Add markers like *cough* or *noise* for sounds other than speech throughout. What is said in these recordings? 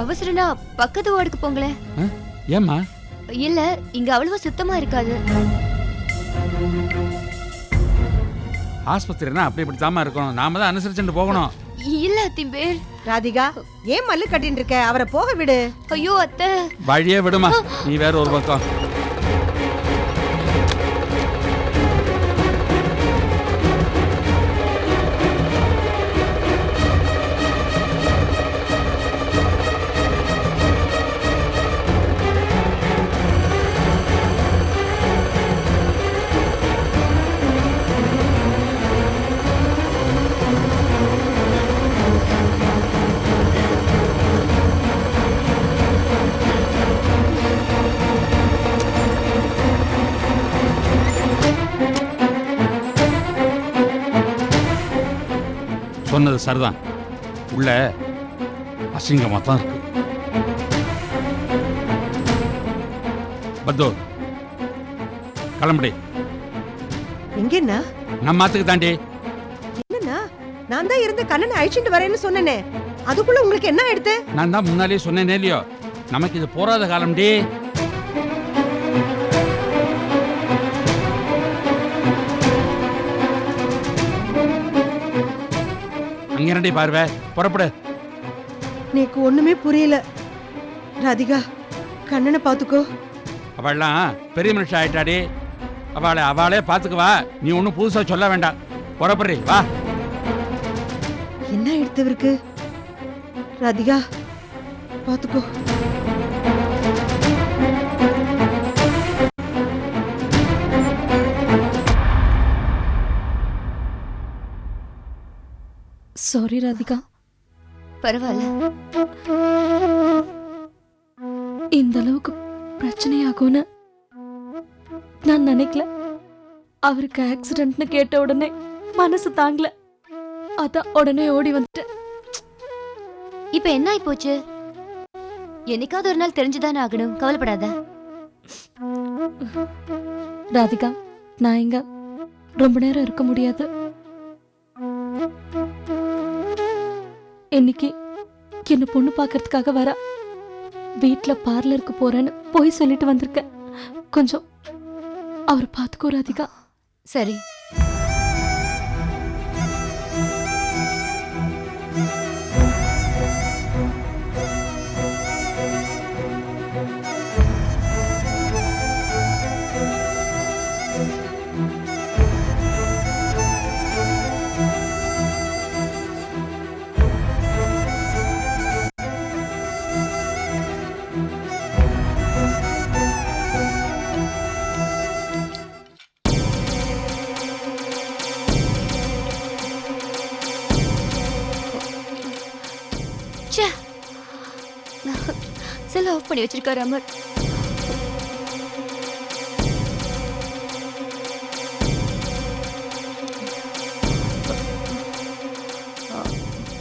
அவசரம்னா பக்கத்து வார்டுக்கு போங்களேன்? ஏம்மா? இல்ல இங்க அவ்வளவா சுத்தமா இருக்காது. ஆஸ்பத்திரினா அப்படி இப்படி தாமா இருக்கணும். நாம தான் அனுசரிச்சுட்டு போகணும். இல்ல திம்பேர் ராதிகா ஏன் மல்லு கட்டின்னு இருக்க? அவரை போக விடு. ஐயோ அத்தை. வழியே விடுமா. நீ வேற ஒரு பக்கம். சரிதான். உள்ள அசிங்கமா தான் இருக்கு. பத்தோ கிளம்புடி. எங்கண்ணா? நம்ம மாத்துக்கு தாண்டி. என்னண்ணா? நான் தான் இருந்து கண்ணனை அழிச்சுட்டு வரேன்னு சொன்னேனே. அதுக்குள்ள உங்களுக்கு என்ன எடுத்து நான் தான் முன்னாடியே சொன்னேனே இல்லையோ? நமக்கு இது போறாத காலம்டி அங்க என்னடி பார்வை. புறப்படு. எனக்கு ஒண்ணுமே புரியல. ராதிகா கண்ணனை பாத்துக்கோ அவள்லாம் பெரிய மனுஷன் ஆயிட்டாடி. அவளை அவளே பார்த்துக்குவா நீ ஒன்றும் புதுசா சொல்ல வேண்டாம். புறப்படுறி வா. என்ன எடுத்தவருக்கு? ராதிகா பாத்துக்கோ சாரி ராதிகா பரவாயில்ல. இந்த அளவுக்கு பிரச்சனையாகும்னு நான் நினைக்கல. அவருக்கு ஆக்சிடென்ட்னு கேட்ட உடனே மனசு தாங்கல. அதான் உடனே ஓடி வந்துட்டேன். இப்ப என்ன ஆயி போச்சு என்னைக்காவது ஒரு நாள் தெரிஞ்சுதானே ஆகணும். கவலைப்படாத. ராதிகா நான் இங்க ரொம்ப நேரம் இருக்க முடியாது. இன்னைக்கு என்ன பொண்ணு பார்க்கறதுக்காக வரா. வீட்டில் பார்லருக்கு போறேன்னு போய் சொல்லிட்டு வந்திருக்கேன் கொஞ்சம் அவர் பார்த்துக்கோ ராதிகா. சரி. ஆஃப் பண்ணி வச்சிருக்காரு அமர்.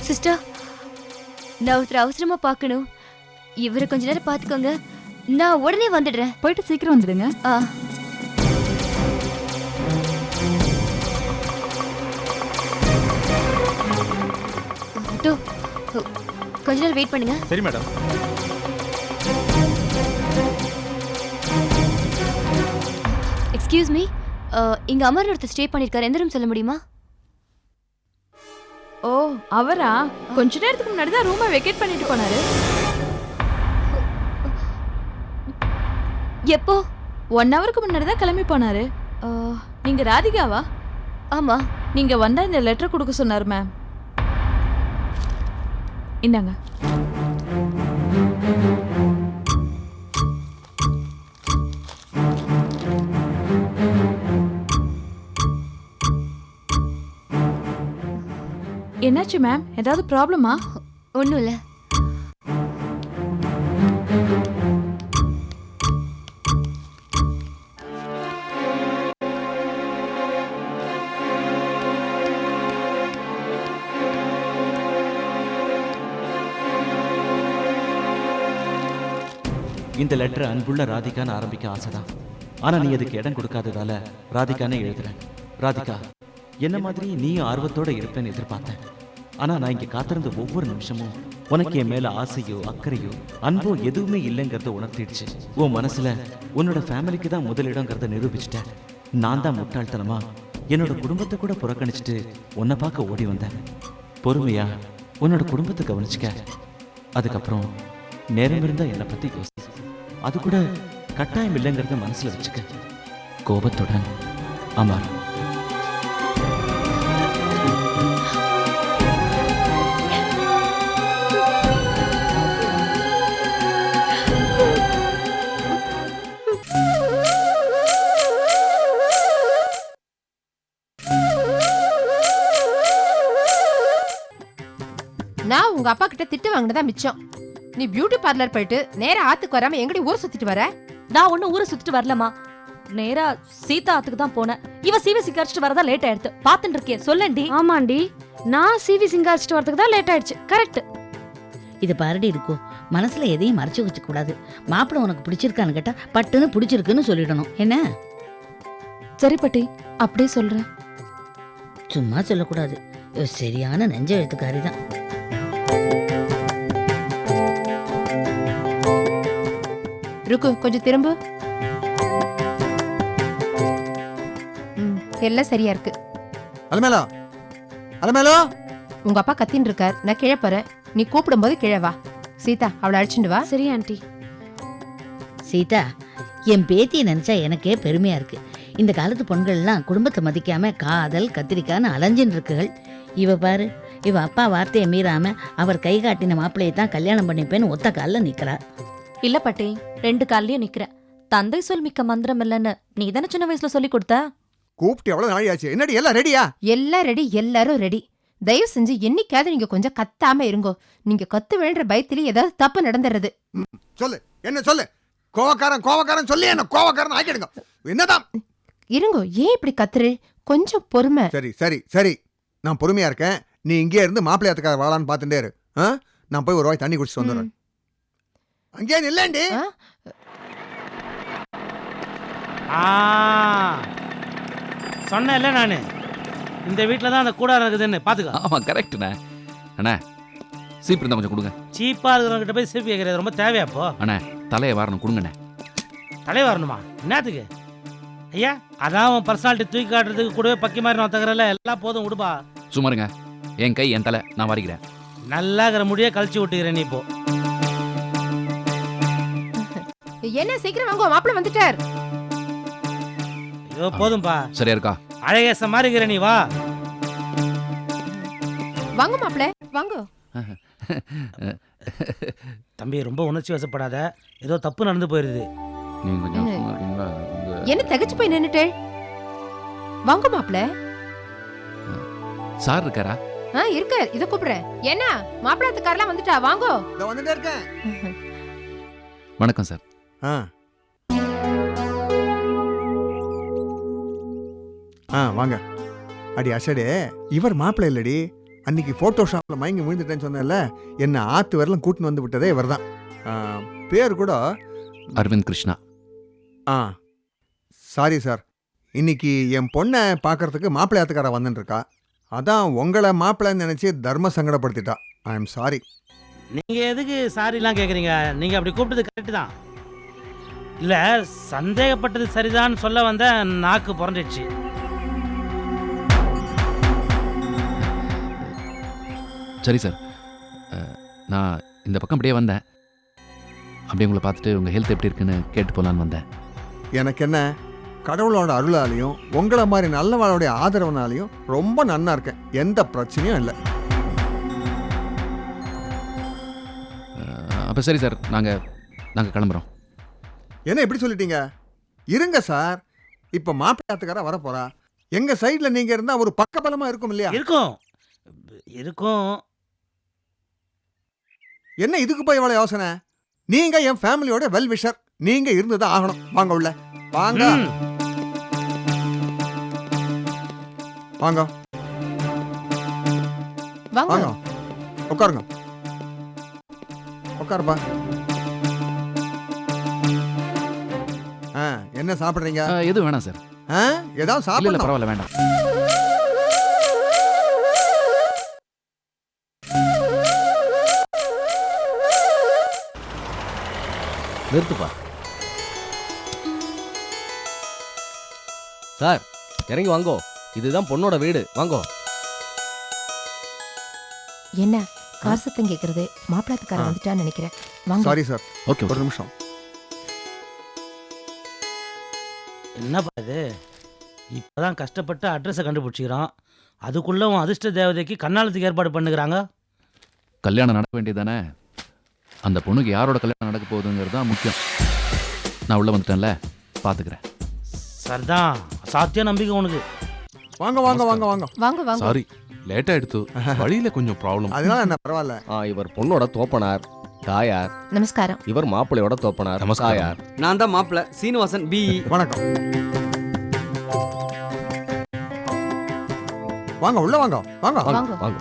சிஸ்டர் நான் ஒருத்தர் அவசரமா பார்க்கணும். இவரை கொஞ்ச நேரம் பார்த்துக்கோங்க. நான் உடனே வந்துடுறேன். போயிட்டு சீக்கிரம் வந்துடுங்க. ஆ. டூ கொஞ்ச நேரம் வெயிட் பண்ணுங்க. சரி மேடம் எக்ஸ்கியூஸ் மீ இங்க அமர் ஒருத்தர் ஸ்டே பண்ணிருக்காரு. எந்த ரூம் சொல்ல முடியுமா? ஓ அவரா? கொஞ்ச நேரத்துக்கு முன்னாடி தான் ரூமை வெக்கேட் பண்ணிட்டு போனாரு. எப்போ? ஒன் ஹவருக்கு முன்னாடி தான் கிளம்பி போனாரு. ஆ, நீங்க ராதிகாவா? ஆமா. நீங்க வந்தா இந்த லெட்டர் கொடுக்க சொன்னார் மேம் இந்தாங்க. என்னாச்சு மேம் ஏதாவது ப்ராப்ளமா ஒன்றும் இல்லை இந்த லெட்டர் அன்புள்ள ராதிகான்னு ஆரம்பிக்க ஆசைதான். ஆனா நீ அதுக்கு இடம் கொடுக்காததால ராதிகானே எழுதுறேன். ராதிகா என்ன மாதிரி நீயும் ஆர்வத்தோட இருப்பேன்னு எதிர்பார்த்தேன். ஆனா நான் இங்க காத்திருந்த ஒவ்வொரு நிமிஷமும் உனக்கு என் மேல ஆசையோ அக்கறையோ அன்போ எதுவுமே இல்லைங்கிறத உணர்த்திடுச்சு. உன் மனசுல உன்னோட ஃபேமிலிக்கு தான் முதலிடங்கிறத நிரூபிச்சிட்டேன். நான் தான் முட்டாள்தனமா? என்னோட குடும்பத்தை கூட புறக்கணிச்சிட்டு உன்னை பார்க்க ஓடி வந்தேன். பொறுமையா உன்னோட குடும்பத்தை கவனிச்சுக்க. அதுக்கப்புறம் நேரம் இருந்தா என்னை பத்தி யோசி. அது கூட கட்டாயம் இல்லைங்கிறத மனசுல வச்சுக்க. கோபத்துடன். அமர் உங்க அப்பா கிட்ட திட்டு வாங்கினதா மிச்சம். நீ பியூட்டி பார்லர் போயிட்டு நேரா ஆத்துக்கு வராம எங்கடி ஊர் சுத்திட்டு வர? நான் ஒன்னும் ஊரை சுத்திட்டு வரலமா நேரா சீதா ஆத்துக்கு தான் போனேன். இவ சீவை சிக்காரிச்சிட்டு வரதா லேட் ஆயிடுத்து. பாத்துட்டு இருக்கே சொல்லண்டி ஆமாண்டி நான் சிவி சிங்காரிச்சிட்டு வரதுக்கு தான் லேட் ஆயிடுச்சு. கரெக்ட் இது பாரடி இருக்கும் மனசுல எதையும் மறைச்சு வச்சுக்க கூடாது மாப்பிள்ளை உனக்கு பிடிச்சிருக்கான்னு கேட்டா பட்டுன்னு பிடிச்சிருக்குன்னு சொல்லிடணும். என்ன? சரி பாட்டி அப்படியே சொல்றேன். சும்மா சொல்லக்கூடாது. சரியான நெஞ்ச எழுத்துக்காரி தான். ருக்கு கொஞ்சம் திரும்பு. ம், எல்லாம் சரியா இருக்கு. அலமேலோ அலமேலோ? உங்க அப்பா கத்தின்னு இருக்கார். நான் கீழே போறேன். நீ கூப்பிடும்போது கீழே வா. சீதா அவளை அழைச்சிட்டு வா. சரி ஆண்டி. சீதா என் பேத்தியை நினைச்சா எனக்கே பெருமையா இருக்கு. இந்த காலத்து பெண்கள்லாம் குடும்பத்தை மதிக்காம காதல் கத்திரிக்கான்னு அலைஞ்சின்னு இருக்குகள். இவ பாரு இவ அப்பா வார்த்தையை மீறாம அவர் கை காட்டின மாப்பிள்ளையை தான் கல்யாணம் பண்ணிப்பேன்னு ஒத்த காலில் நிக்கிறா. இல்ல பாட்டி ரெண்டு கால்லயும் நிக்கிறேன். தந்தை சொல் மிக்க மந்திரம் இல்லைன்னு நீ தானே சின்ன வயசுல சொல்லி கொடுத்த? கூப்பிட்டு எவ்வளவு நாள் ஆச்சு என்னடி எல்லாம் ரெடியா எல்லாம் ரெடி எல்லாரும் ரெடி தயவு செஞ்சு என்னைக்காவது நீங்க கொஞ்சம் கத்தாம இருங்கோ. நீங்க கத்து வேண்ட பயத்திலே ஏதாவது தப்பு நடந்துடுறது. சொல்லு. என்ன சொல்லு? கோவக்காரன் கோவக்காரன் சொல்லி என்ன கோவக்காரன் ஆக்கிடுங்க. என்னதான்? இருங்கோ ஏன் இப்படி கத்துரு கொஞ்சம் பொறுமை. சரி சரி சரி. நான் பொறுமையா இருக்கேன். நீ இங்கே இருந்து மாப்பிள்ளையாத்துக்கார வாழான்னு பார்த்துட்டே இரு. ஆ? நான் போய் ஒரு வாய் தண்ணி குடிச்சிட்டு வந்துடுறேன். அங்கேயே நில்லேண்டி. ஆ? ஆ. சொன்னேன்ல நான். இந்த வீட்டில் தான் அந்த கூடாரம் இருக்குதுன்னு. பார்த்துக்கோ ஆமாம் கரெக்டுண்ணே அண்ணா சீப் இருந்தால் கொஞ்சம் கொடுங்க. சீப்பாக இருக்கிறவங்கிட்ட போய் சீப்பு கேட்குறது ரொம்ப தேவையா இப்போ? தலையை வாரணும் கொடுங்கண்ணே. தலை வரணுமா? என்னத்துக்கு? ஐயா அதான் உன் பர்சனாலிட்டி தூக்கி காட்டுறதுக்கு கூடவே பக்கி மாதிரி நான் தகரல எல்லாம் போதும் விடுப்பா சும்மாருங்க என் கை என் தலை நான் வாரிக்கிறேன். நல்லா இருக்கிற முடியே கழிச்சு விட்டுக்கிறேன் நீ இப்போ. என்ன சீக்கிரம் வாங்க மாப்பிள்ள வந்துட்டார். ஐயோ போதும்பா. சரியா இருக்கா? அழகேச மாதிரி இருக்கிற நீ வா. வாங்க மாப்பிள்ள. வாங்க. தம்பி ரொம்ப உணர்ச்சி வசப்படாத. ஏதோ தப்பு நடந்து போயிருது. கொஞ்சம் என்ன? சும்மா இருக்கீங்களா உங்க என்ன தகச்சு போய் நின்னுட்டே? வாங்க மாப்பிள்ள. சார் இருக்காரா? ஆ இருக்க இத கூப்பிடுறேன். என்ன மாப்பிள்ளத்துக்காரெல்லாம் வந்துட்டா. வாங்கோ. இதோ வந்துட்டே இருக்கேன். வணக்கம் சார். ஆ. ஆ வாங்க. அடி அசடே இவர் மாப்பிள்ளை இல்லடி. அன்னைக்கு ஃபோட்டோ ஷாப்பில் மயங்கி விழுந்துட்டேன்னு சொன்னேன்ல என்னை ஆத்து வரலாம் கூட்டின்னு வந்து விட்டதே இவர் தான் பேர் கூட அரவிந்த் கிருஷ்ணா. ஆ. சாரி சார் இன்னைக்கு என் பொண்ணை பார்க்கறதுக்கு மாப்பிள்ளையாத்துக்கார வந்துட்டுருக்கா அதான் உங்களை மாப்பிள்ளைன்னு நினச்சி தர்ம சங்கடப்படுத்திட்டா. ஐ எம் சாரி நீங்கள் எதுக்கு சாரிலாம் கேட்குறீங்க நீங்கள் அப்படி கூப்பிட்டது கரெக்டு தான். இல்லை சந்தேகப்பட்டது சரிதான்னு சொல்ல வந்த நாக்கு புரண்டுச்சு சரி சார் நான் இந்த பக்கம் அப்படியே வந்தேன். அப்படியே உங்களை பார்த்துட்டு உங்கள் ஹெல்த் எப்படி இருக்குன்னு கேட்டு போகலான்னு வந்தேன். எனக்கு என்ன கடவுளோட அருளாலையும் உங்களை மாதிரி நல்லவளுடைய ஆதரவுனாலையும் ரொம்ப நன்னா இருக்கேன். எந்த பிரச்சனையும் இல்லை. அப்போ சரி சார் நாங்கள் நாங்கள் கிளம்புறோம். என்ன எப்படி சொல்லிட்டீங்க? இருங்க சார். இப்போ மாப்பிள்ளையாத்துக்கார வரப்போறா. எங்க சைடுல நீங்க இருந்தா ஒரு பக்கபலமா இருக்கும் இல்லையா? இருக்கும். இருக்கும். என்ன இதுக்கு போய் இவ்வளவு யோசனை? நீங்க என் ஃபேமிலியோட வெல் விஷர் நீங்க இருந்துதான் ஆகணும். வாங்க உள்ள. வாங்க. வாங்க. வாங்க. உட்காருங்க. உட்காருப்பா. என்ன சாப்பிடுறீங்க? எது வேணாம் சார். ஏதாவது சாப்பிடல பரவாயில்ல வேண்டாம். நிறுத்துப்பா. சார் இறங்கி வாங்கோ. இதுதான் பொண்ணோட வீடு. வாங்கோ. என்ன? காசு சத்தம் கேட்கறது மாப்பிள்ளாத்துக்காரன் வந்துட்டான்னு நினைக்கிறேன். வாங்க. சாரி சார் ஓகே ஒரு நிமிஷம். என்னப்பா இது? இப்போதான் கஷ்டப்பட்டு அட்ரஸை கண்டுபிடிச்சிக்கிறோம் அதுக்குள்ள உன் அதிர்ஷ்ட தேவதைக்கு கண்ணாலத்துக்கு ஏற்பாடு பண்ணுகிறாங்க. கல்யாணம் நடக்க வேண்டியதானே அந்த பொண்ணுக்கு யாரோட கல்யாணம் நடக்க போகுதுங்கிறது தான் முக்கியம். நான் உள்ள வந்துட்டேன்ல பார்த்துக்கிறேன் சரிதான் சாத்திய நம்பிக்கை உனக்கு. வாங்க வாங்க வாங்க வாங்க. வாங்க வாங்க. சாரி லேட் ஆயிடுத்து. *laughs* வழியில கொஞ்சம் ப்ராப்ளம் அதனால என்ன பரவாயில்ல. இவர் பொண்ணோட தோப்பனார். தாயார். நமஸ்காரம். இவர் மாப்பிள்ளையோட தோப்பனார். தாயார். நான் தான் மாப்பிள்ள. சீனிவாசன் பிஇ வணக்கம். வாங்க உள்ள வாங்க. வாங்க. வாங்க. வாங்க.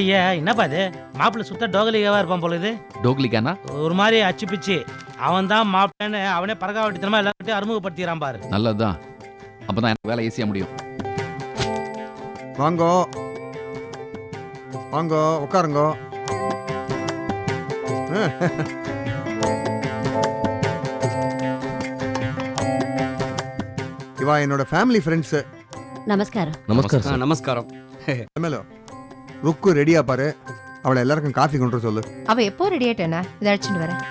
ஐயா என்னப்பா இது? மாப்பிள்ளை சுத்த டோகலிகாவா இருப்பான் போல இது. டோக்லிக்கானா ஒரு மாதிரி அச்சு பிச்சு. அவன் தான் மாப்பிள்ளைன்னு அவனே பரகாவட்டித்தனமா எல்லார்கிட்டையும் அறிமுகப்படுத்திக்கிறான் பாரு. நல்லது தான் அப்போ தான் எனக்கு வேலை ஈஸியாக முடியும். வாங்கோ. வாங்கோ உட்காருங்கோ. இவா என்னோட ஃபேமிலி ஃப்ரெண்ட்ஸு நமஸ்காரம். நமஸ்கார் ஆ, சார் நமஸ்காரம். எம்எல்ஏ ருக்கு ரெடியா பாரு. அவளை எல்லாருக்கும் காஃபி கொண்டு வர சொல்லு. அவ எப்போ ரெடி ஆயிட்டானா இதை அழைச்சிட்டு வரேன்.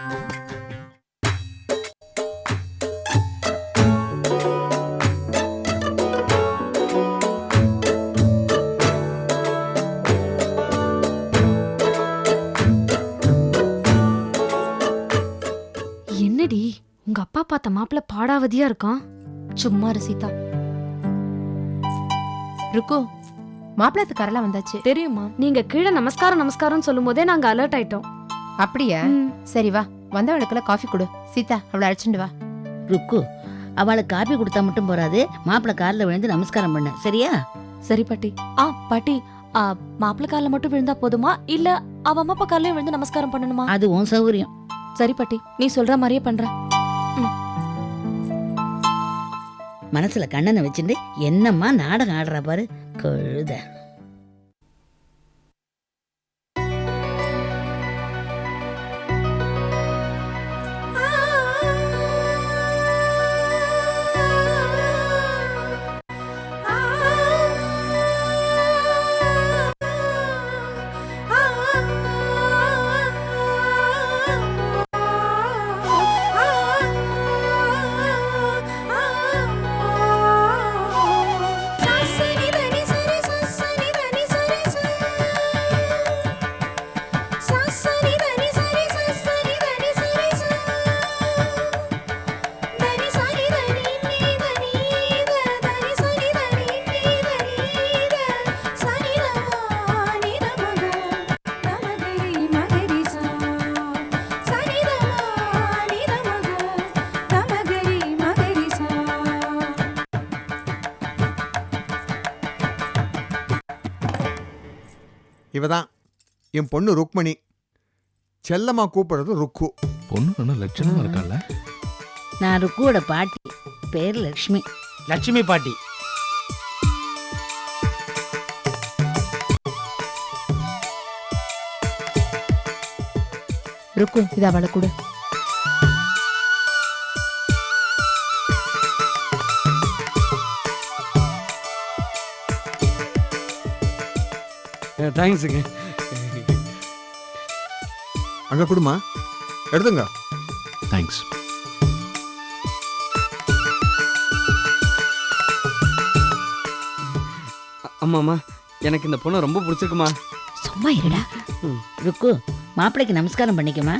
பார்த்த மாப்பிள்ள பாடாவதியா இருக்கான். சும்மா இரு சீதா. ருக்கு மாப்பிள்ளாத்துக்காரெல்லாம் வந்தாச்சு. தெரியுமா? நீங்க கீழே நமஸ்காரம் நமஸ்காரம் சொல்லும் போதே நாங்க அலர்ட் ஆயிட்டோம். அப்படியா? சரி வா வந்தவளுக்கெல்லாம் காஃபி கொடு. சீதா அவளை அழைச்சிட்டு வா. ருக்கு அவளுக்கு காப்பி கொடுத்தா மட்டும் போறாது. மாப்பிள்ளை காலில் விழுந்து நமஸ்காரம் பண்ணு. சரியா? சரி பாட்டி. ஆ பாட்டி. ஆ மாப்பிள்ளை காலில் மட்டும் விழுந்தா போதுமா? இல்ல அவ அம்மா அப்பா காலையும் விழுந்து நமஸ்காரம் பண்ணணுமா? அது உன் சௌகரியம். சரி பாட்டி. நீ சொல்ற மாதிரியே பண்றேன். மனசுல கண்ணனை வச்சுட்டு என்னம்மா நாடகம் ஆடுறா பாரு கழுத. என் பொண்ணு ருக்மணி. செல்லம்மா கூப்பிடுறது ருக்கு. பொண்ணு நல்ல லட்சணமா இருக்கால? நான் ருக்குவோட பாட்டி. பேர் லக்ஷ்மி லட்சுமி பாட்டி. ருக்கு இது அவளை கொடு. தேங்க்ஸுங்க அங்க கொடுமா. எடுத்துங்க. தேங்க்ஸ் அம்மா எனக்கு இந்த பொண்ணை ரொம்ப பிடிச்சிருக்குமா சும்மா இருடா. ருக்கு மாப்பிள்ளைக்கு நமஸ்காரம் பண்ணிக்குமா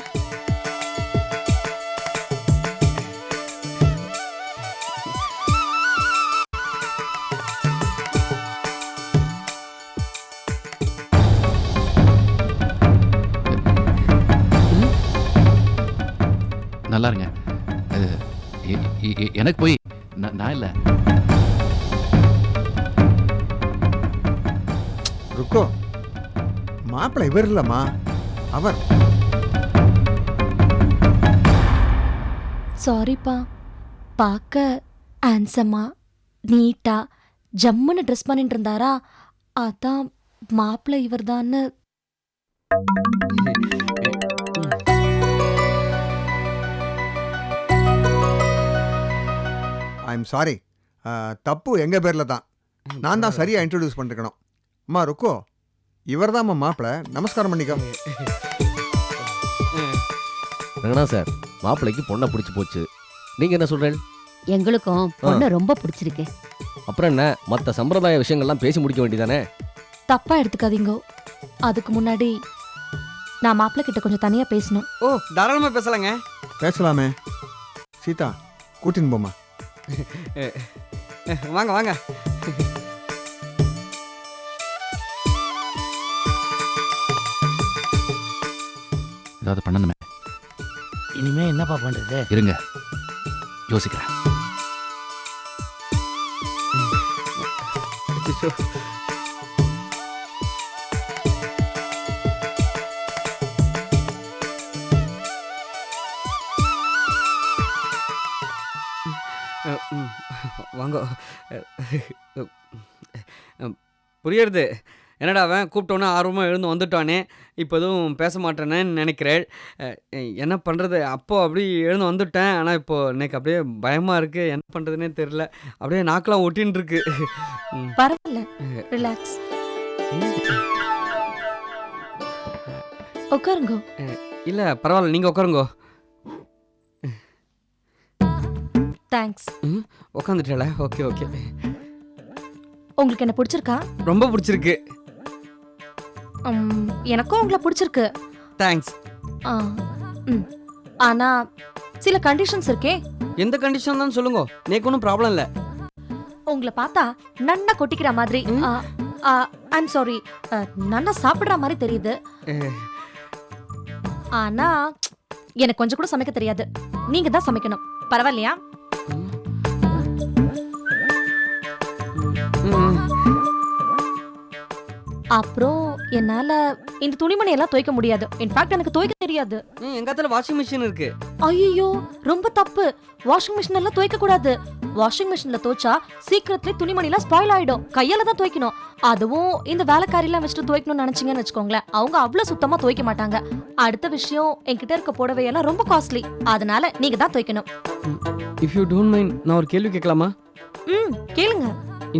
நல்லா இருங்க. எனக்கு போய் நான் இல்லை. ருக்கோ மாப்பிள்ளை இவர் இல்லம்மா அவர். சாரிப்பா பார்க்க ஹேண்ட்ஸமா நீட்டா ஜம்முன்னு ட்ரெஸ் பண்ணிட்டு இருந்தாரா? அதான் மாப்பிள்ளை இவர்தான்னு. *laughs* எம் சாரி தப்பு எங்கள் பேரில் தான். நான் தான் சரியாக இன்ட்ரடியூஸ் பண்ணிருக்கணும். அம்மா ருக்கோ இவர் தான் மாப்பிள்ளை நமஸ்காரம் பண்ணிக்கோ. ரங்கனா சார் மாப்பிள்ளைக்கு பொண்ணை பிடிச்சி போச்சு. நீங்க என்ன சொல்றேன் எங்களுக்கும் பொண்ணை ரொம்ப பிடிச்சிருக்கு. அப்புறம் என்ன? மற்ற சம்பிரதாய விஷயங்கள்லாம் பேசி முடிக்க வேண்டியதானே? தப்பா எடுத்துக்காதீங்க. அதுக்கு முன்னாடி நான் மாப்பிள்ளை கிட்ட கொஞ்சம் தனியா பேசணும். ஓ தாராளமாக பேசலாங்க. பேசலாமே. சீதா கூட்டின்னு போம்மா. *laughs* வாங்க வாங்க. ஏதாவது பண்ணணுமே. இனிமே என்னப்பா பண்றது? இருங்க. யோசிக்கிறேன். வாங்க. புரியுறது. என்னடா அவன் கூப்பிட்டோன்னே ஆர்வமாக எழுந்து வந்துட்டானே. இப்போ எதுவும் பேச மாட்டேனேன்னு நினைக்கிறேன் என்ன பண்ணுறது அப்போ அப்படி எழுந்து வந்துட்டேன். ஆனால் இப்போ இன்னைக்கு அப்படியே பயமாக இருக்குது என்ன பண்ணுறதுனே தெரில அப்படியே நாக்கெலாம் ஒட்டின்னு இருக்கு. பரவாயில்ல. ரிலாக்ஸ் உட்காருங்க. இல்லை பரவாயில்ல. நீங்கள் உட்காருங்கோ. தேங்க்ஸ் உட்காந்துட்டல ஓகே ஓகே. உங்களுக்கு என்ன பிடிச்சிருக்கா? ரொம்ப பிடிச்சிருக்கு. உம், எனக்கும் உங்களை பிடிச்சிருக்கு. தேங்க்ஸ் ஆ, ம். ஆனா சில கண்டிஷன்ஸ் இருக்கே. எந்த கண்டிஷன் தான் சொல்லுங்க. நேக்கு ஒன்றும் ப்ராப்ளம் இல்லை. உங்களை பார்த்தா நன்னா கொட்டிக்கிற மாதிரி. ஐம் சாரி நன்னா சாப்பிடுற மாதிரி தெரியுது. ஆனா எனக்கு கொஞ்சம் கூட சமைக்க தெரியாது. நீங்க தான் சமைக்கணும். பரவாயில்லையா? அப்புறம் என்னால இந்த துணிமணி எல்லாம் துவைக்க முடியாது. இன்ஃபேக்ட் எனக்கு துவைக்க தெரியாது. எங்க இடத்துல வாஷிங் மிஷின் இருக்கு. ஐயோ ரொம்ப தப்பு. வாஷிங் மிஷின் எல்லாம் துவைக்க கூடாது. வாஷிங் மிஷின்ல துவைச்சா சீக்கிரத்திலே துணிமணி எல்லாம் ஸ்பாயில் ஆயிடும். கையால தான் துவைக்கணும். அதுவும் இந்த வேலைக்காரி எல்லாம் வச்சுட்டு துவைக்கணும்னு நினைச்சீங்கன்னு வச்சுக்கோங்களேன். அவங்க அவ்வளவு சுத்தமா துவைக்க மாட்டாங்க. அடுத்த விஷயம் என்கிட்ட இருக்க புடவை எல்லாம் ரொம்ப காஸ்ட்லி அதனால நீங்க தான் துவைக்கணும். இஃப் யூ டோன்ட் மைண்ட் நான் ஒரு கேள்வி கேட்கலாமா? ம் கேளுங்க.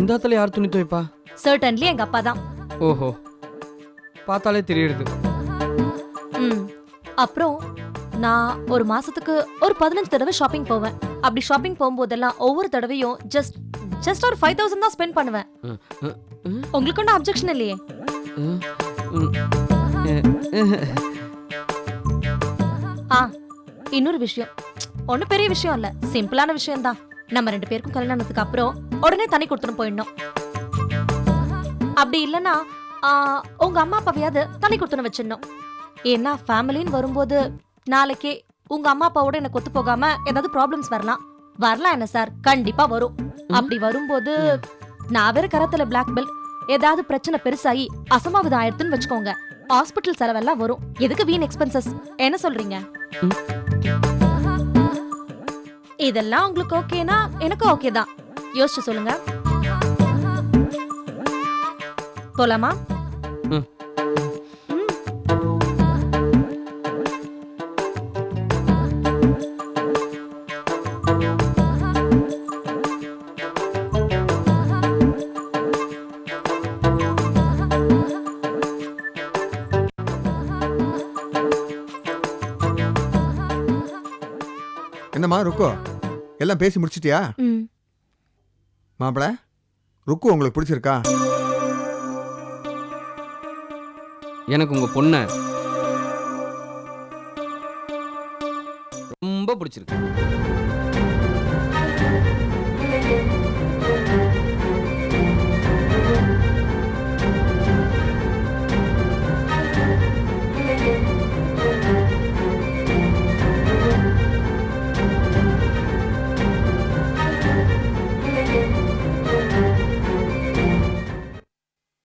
இந்த இடத்துல யார் துணி துவைப்பா? சர்டன்லி எங்க அப்பா தான். ஓஹோ. பார்த்தாலே தெரியுது ம். அப்புறம் நான் ஒரு மாசத்துக்கு ஒரு பதினஞ்சு தடவை ஷாப்பிங் போவேன். அப்படி ஷாப்பிங் போகும்போதெல்லாம் ஒவ்வொரு தடவையும் ஜஸ்ட் ஜஸ்ட் ஒரு ஃபைவ் தௌசண்ட் தான் ஸ்பெண்ட் பண்ணுவேன். உங்களுக்கு ஒன்றும் அப்ஜெக்ஷன் இல்லையே? ஆ இன்னொரு விஷயம். ஒன்றும் பெரிய விஷயம் இல்ல. சிம்பிளான விஷயம் தான் நம்ம ரெண்டு பேருக்கும் கல்யாணத்துக்கு அப்புறம் உடனே தண்ணி கொடுத்துட்டு போயிடணும். அப்படி இல்லைன்னா உங்க அம்மா அப்பாவையாவது தண்ணி கொடுத்துன்னு வச்சிடணும். ஏன்னா ஃபேமிலின்னு வரும்போது நாளைக்கே உங்க அம்மா அப்பாவோட எனக்கு ஒத்து போகாம ஏதாவது ப்ராப்ளம்ஸ் வரலாம். வரலாம் என்ன சார் கண்டிப்பா வரும். அப்படி வரும்போது நான் வேற கரத்துல பிளாக் பெல்ட் ஏதாவது பிரச்சனை பெருசாகி அசம்பாவிதம் ஆயிடுதுன்னு வச்சுக்கோங்க. ஹாஸ்பிட்டல் செலவெல்லாம் வரும். எதுக்கு வீண் எக்ஸ்பென்சஸ் என்ன சொல்றீங்க? இதெல்லாம் உங்களுக்கு ஓகேனா எனக்கு ஓகே தான். யோசிச்சு சொல்லுங்க. போலாமா. என்னம்மா ருக்கோ? எல்லாம் பேசி முடிச்சிட்டியா? மாப்பிள ருக்கு உங்களுக்கு பிடிச்சிருக்கா? எனக்கு உங்க பொண்ணை ரொம்ப பிடிச்சிருக்கு.